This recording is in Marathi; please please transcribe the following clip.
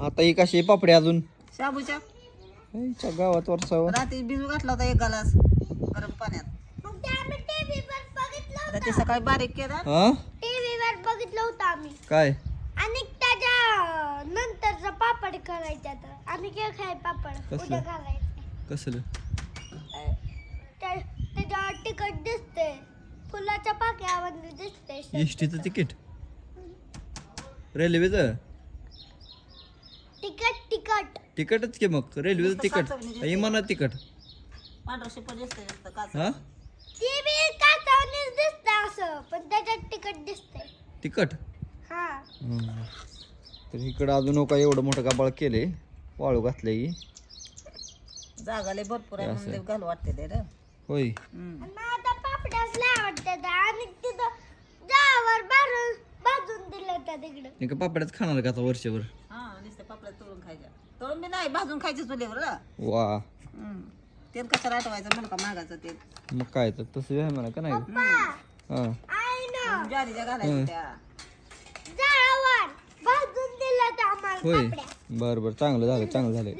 आता ही कशी आहे पापडी अजून? शाबूच्या आईच्या गावात वर्षावर. रात्री भिजू घातला होता एक ग्लास गरम पाण्यात. मग ते आम्ही टीव्ही वर बघितलं आता ते सकाळी बारीक केला. हा? टीव्ही वर बघितलं होतं आम्ही. काय? आणि त्याच्या नंतरचा पापड करायचा तर आम्ही काय खाय पापड कसलं? उद्या करायचं कसलं? त्या- त्याच्यावर तिखट दिसते फुलाच्या पाक्यावर दिसते एसटीचं तिकीट रेल्वेचं? तिखट तिखट. तिकटच की मग? रेल्वेचं तिकट इमानात तिकट पांढरं शिपट दिसतं जास्त काच हा? ती बी काचावणीच दिसते असं पण त्याच्यात तिखट दिसते तिकट हा. हम्म. तर इकडं अजून काय एवढं मोठं कपाळ केले वाळू घातले की जागा लय भरपूर आहे म्हणून असं. ते घाल वाटते ते रे. होय. हम्म. आणि आता आवडतात आणि तिथं जावर भाजून भाजून दिलं त्या तिकडं. नाही का पापड्याच खाणार का आता वर्षभर. नुसते पापड्या तळून खायच्या. तळून मी नाही भाजून खायचे चुलीवर हं. वा. तेल कशाला आठवायचं म्हणून का मागायचं तेल? मग काय तर तसं आहे म्हणा का नाही? हा. ज्वारीच्या घालायच्या त्या. जाळावर भाजून दिलं तर आम्हाला होय. बरं बरं चांगलं झालं चांगलं झालं.